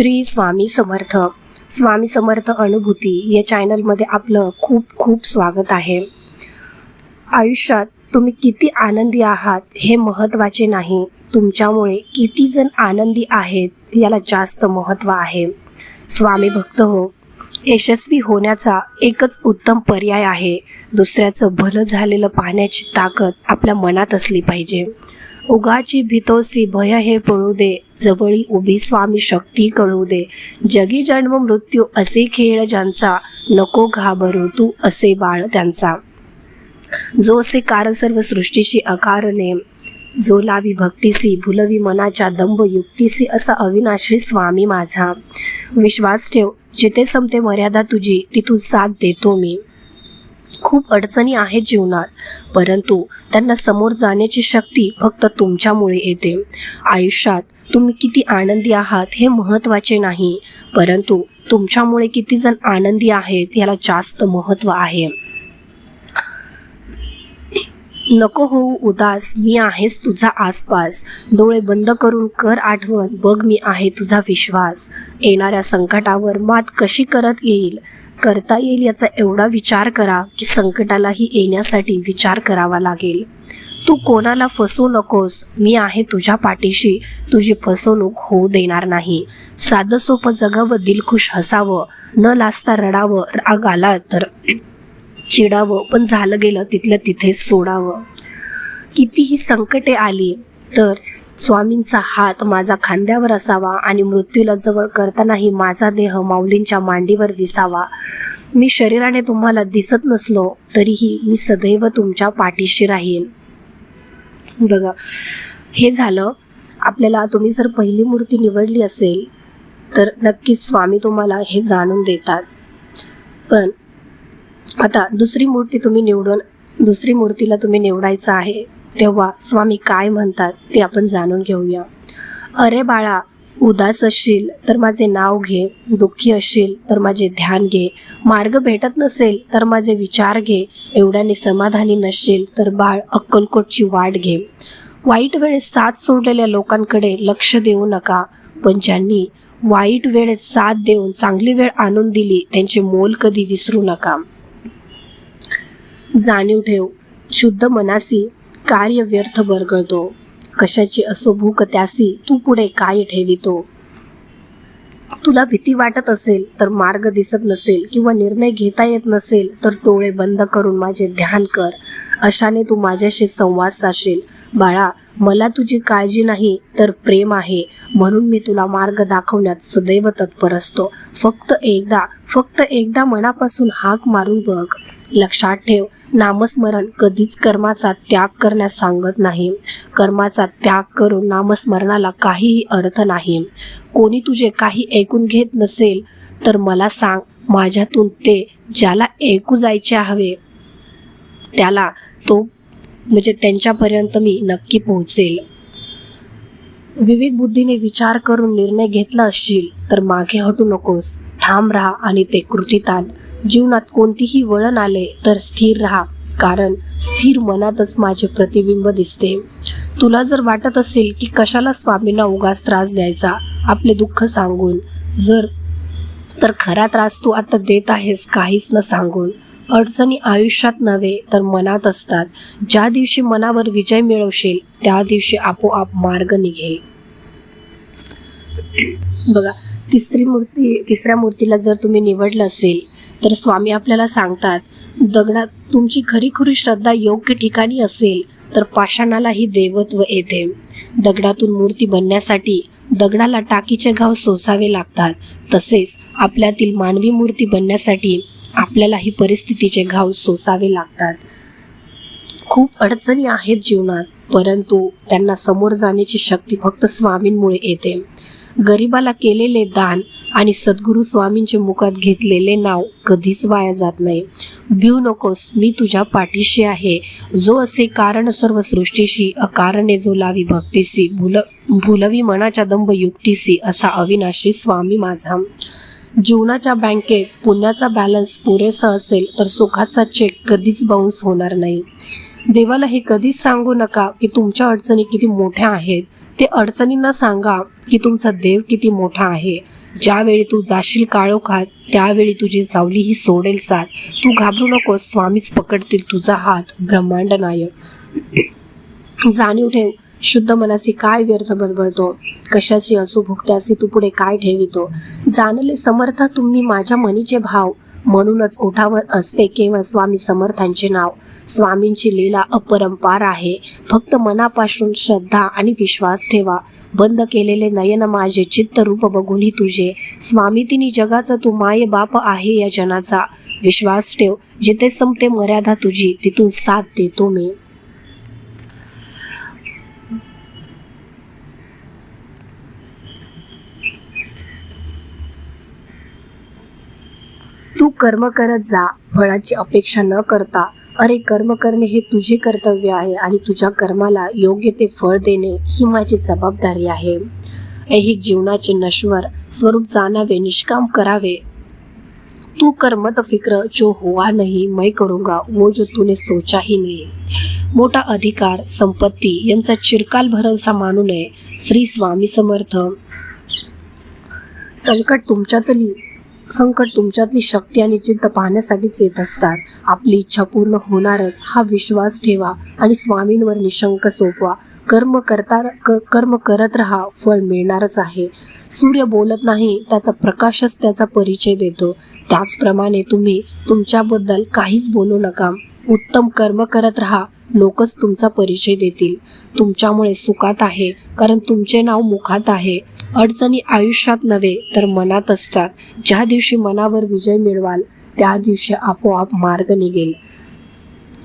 श्री स्वामी समर्थ. स्वामी समर्थ अनुभूती या चॅनलमध्ये आपलं खूप खूप स्वागत आहे. आयुष्यात तुम्ही किती आनंदी आहात हे महत्त्वाचे नाही. तुमच्यामुळे किती जण आनंदी आहेत याला जास्त महत्त्व आहे. स्वामी भक्त हो यशस्वी होण्याचा एकच उत्तम पर्याय आहे. दुसऱ्याचं भलं झालेलं पाहण्याची ताकद आपल्या मनात असली पाहिजे. उगाची भीतोसी भय हे पळू दे जवळी उभी स्वामी शक्ती कळू दे. जगी जन्म मृत्यू असे खेळ ज्यांचा नको घाबरू तू असे बाळ त्यांचा. जो असे कारण सर्व सृष्टीशी अकारणे जो लावी भक्तीसी भुलवी मनाच्या दंभ युक्तीसी असा अविनाशी स्वामी माझा. विश्वास ठेव जिथे संपते मर्यादा तुझी तिथून साथ देतो मी. खूप अडचणी आहेत जीवनात परंतु त्यांना समोर जाण्याची शक्ती फक्त तुमच्यामुळे येते. आयुष्यात तुम्ही किती आनंदी आहात हे महत्त्वाचे नाही परंतु तुमच्यामुळे किती जण आनंदी आहेत याला जास्त महत्त्व आहे. नको होऊ उदास मी आहेस तुझा आसपास. डोळे बंद करून कर आठवण बघ मी आहे तुझा विश्वास. येणाऱ्या संकटावर मात कशी करत येईल? करता येईल याचा एवढा विचार करा की संकटालाही येण्यासाठी विचार करावा लागेल. तू कोणाला फसू नकोस. मी आहे तुझ्या पाठीशी. तुझी फसवणूक होऊ देणार नाही. साधं सोपं जगावं दिलखुश हसावं. न लाजता रडावं. राग आला तर चिडावं. पण झालं गेलं तिथलं तिथे सोडावं. कितीही संकटे आली तर स्वामींचा हात माझा खांद्यावर असावा आणि मृत्यूला जवळ करतानाही माझा देह माऊलींच्या मांडीवर विसावा. मी शरीराने तुम्हाला दिसत नसलो तरीही मी सदैव तुमच्या पाठीशी राहीन. बघा हे झालं. आपल्याला तुम्ही जर पहिली मूर्ती निवडली असेल तर नक्कीच स्वामी तुम्हाला हे जाणून देतात. पण आता दुसरी मूर्ती तुम्ही निवडून दुसरी मूर्तीला तुम्ही निवडायचं आहे. तेव्हा स्वामी काय म्हणतात ते आपण जाणून घेऊया. अरे बाळा उदास असशील तर माझे नाव घे दुःखी असशील तर माझे ध्यान घे मार्ग भेटत नसेल तर माझे विचार घे एवढ्याने समाधानी नसशील तर बाळ अक्कलकोटची वाट घे. वाईट वेळेत साथ सोडलेल्या लोकांकडे लक्ष देऊ नका पण ज्यांनी वाईट वेळेत साथ देऊन चांगली वेळ आणून दिली त्यांचे मोल कधी विसरू नका. जाणीव ठेव शुद्ध मनासी कार्य व्यर्थ बरगळतो. कशाची असो भूक त्यासी तू पुढे काय ठेवितो? तुला भीती वाटत असेल तर मार्ग दिसत नसेल किंवा निर्णय घेता येत नसेल तर डोळे बंद करून माझे ध्यान कर. अशाने तू माझ्याशी संवाद साधशील. बाळा मला तुझी काळजी नाही तर प्रेम आहे. म्हणून मी तुला मार्ग दाखवण्यात सदैव तत्पर असतो. फक्त एकदा फक्त एकदा मनापासून हाक मारून बघ. लक्षात ठेव नामस्मरण कधीच कर्माचा त्याग करण्यास सांगत नाही. कर्माचा त्याग करून नामस्मरणाला काहीही अर्थ नाही. कोणी तुझे काही ऐकून घेत नसेल तर मला सांग माझ्यातून ते ज्याला ऐकू जायचे हवे त्याला तो म्हणजे त्यांच्यापर्यंत मी नक्की पोहोचेल. विवेक बुद्धीने विचार करून निर्णय घेतला असशील तर मागे हटू नकोस. ठाम राहा आणि ते कृतीत जीवनात कोणतीही वळण आले तर स्थिर राहा कारण स्थिर मनातच माझे प्रतिबिंब दिसते. तुला जर वाटत असेल की कशाला स्वामींना उगाच त्रास द्यायचा आपले दुःख सांगून जर तर खरा त्रास तू आता देत आहेस काहीच न सांगून. अडचणी आयुष्यात नव्हे तर मनात असतात. ज्या दिवशी मनावर विजय मिळवशील त्या दिवशी आपोआप मार्ग निघेल. बघा तिसरी मूर्ती तिसऱ्या मूर्तीला जर तुम्ही निवडलं असेल तर स्वामी आपल्याला सांगतात दगडात तुमची खरीखुरी श्रद्धा योग्य ठिकाणी असेल तर पाषाणालाही देवत्व येते. दगडातून मूर्ती बनण्यासाठी दगडाला टाकीचे घाव सोसावे लागतात. तसेच आपल्यातील मानवी मूर्ती बनण्यासाठी आपल्यालाही परिस्थितीचे घाव सोसावे लागतात. खूप अडचणी आहेत जीवनात परंतु त्यांना समोर जाण्याची शक्ती फक्त स्वामींमुळे येते. गरिबाला केलेले दान आणि सद्गुरू स्वामींचे मुखात घेतलेले नाव कधीच वाया जात नाही. भिऊ नकोस मी तुझ्या पाठीशी आहे. जो असे कारण सर्व सृष्टीशी अकारणे जो लावी भक्तीसी भुल भुलवी मनाच्या दंभ युक्तीसी असा अविनाशी स्वामी माझा. जीवनाच्या बँकेत पुण्याचा बॅलन्स पुरेसा असेल तर सुखाचा चेक कधीच बाउन्स होणार नाही. देवाला हे कधीच सांगू नका की तुमच्या अडचणी किती मोठ्या आहेत. ते अडचणींना सांगा की तुमचा देव किती मोठा आहे. ज्यावेळी तू जाशील काळोखात त्यावेळी तुझी सावली ही सोडेल साथ. तू घाबरू नकोस स्वामीच पकडतील तुझा हात ब्रह्मांड नायक. जाणीव ठेव शुद्ध मनासी काय व्यर्थ बडबडतो? कशाची असू भुकत्यासी तू पुढे काय ठेवितो? जाणले समर्थ तुम्ही माझ्या मनीचे भाव. म्हणूनच ओठावर असते केवळ स्वामी समर्थांचे नाव. स्वामींची लीला अपरंपार आहे. फक्त मनापासून श्रद्धा आणि विश्वास ठेवा. बंद केलेले नयन माझे चित्त रूप बघूनही तुझे. स्वामी तिनी जगाचा तू माय बाप आहे या जनाचा. विश्वास ठेव. जिथे संपते मर्यादा तुझी तिथून साथ देतो मी. कर्म करत जा फळाची अपेक्षा न करता. अरे कर्म करणे हे तुझे कर्तव्य आहे आणि तुझ्या कर्माला योग्य ते फळ देणे ही माझी जबाबदारी आहे. ऐहिक जीवनाचे नश्वर स्वरूप जाणावे निष्काम करावे. तू कर्मत फिक्र जो हुआ नहीं मैं करूंगा वो जो तूने सोचा ही नहीं. मोठा अधिकार संपत्ती यांचा चिरकाल भरवसा मानू नये. श्री स्वामी समर्थ. संकट तुमच्यातली संकट तुमच्यातली शक्ती आणि जिद्द पाहण्यासाठीच येत असतात. आपली इच्छा पूर्ण होणारच. हा विश्वास ठेवा आणि स्वामींवर निशंक सोपवा. कर्म करता क- कर्म करत राहा. फळ मिळणारच आहे. सूर्य बोलत नाही त्याचा प्रकाशच त्याचा परिचय देतो. त्याचप्रमाणे तुम्ही तुमच्याबद्दल काहीच बोलू नका. उत्तम कर्म करत राहा. लोकच तुमचा परिचय देतील. तुमच्यामुळे सुखात आहे कारण तुमचे नाव मुखात आहे. अडचणी आयुष्यात नव्हे तर मनात असतात. ज्या दिवशी मनावर विजय मिळवाल त्या दिवशी आपोआप मार्ग निघेल.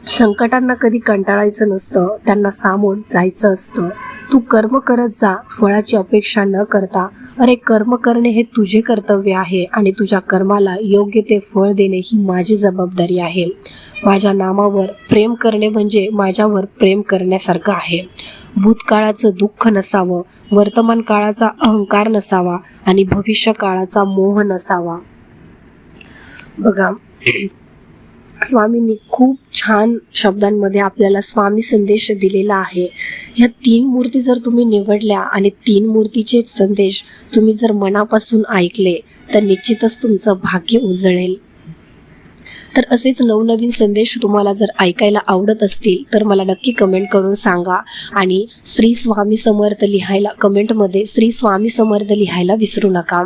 संकटांना कधी कंटाळायचं नसतं त्यांना सामोर जायचं असतं. तू कर्म करत जा फळाची अपेक्षा न करता. अरे कर्म करणे हे तुझे कर्तव्य आहे आणि तुझ्या कर्माला योग्य ते फळ देणे ही माझी जबाबदारी आहे. माझ्या नामावर प्रेम करणे म्हणजे माझ्यावर प्रेम करण्यासारखं आहे. भूतकाळाचं दुःख नसावं वर्तमान काळाचा अहंकार नसावा आणि भविष्य काळाचा मोह नसावा. बघा स्वामींनी खूप छान शब्दांमध्ये आपल्याला स्वामी संदेश दिलेला आहे. ह्या तीन मूर्ती जर तुम्ही निवडल्या आणि तीन मूर्तीचे संदेश तुम्ही जर मनापासून ऐकले तर निश्चितच तुमचं भाग्य उजळेल. तर असेच नवनवीन संदेश तुम्हाला जर ऐकायला आवडत असतील तर मला नक्की कमेंट करून सांगा. आणि श्री स्वामी समर्थ लिहायला कमेंटमध्ये श्री स्वामी समर्थ लिहायला विसरू नका.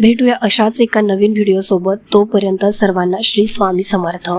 भेटूया अशाच एका नवीन व्हिडिओसोबत तोपर्यंत सर्वांना श्री स्वामी समर्थ.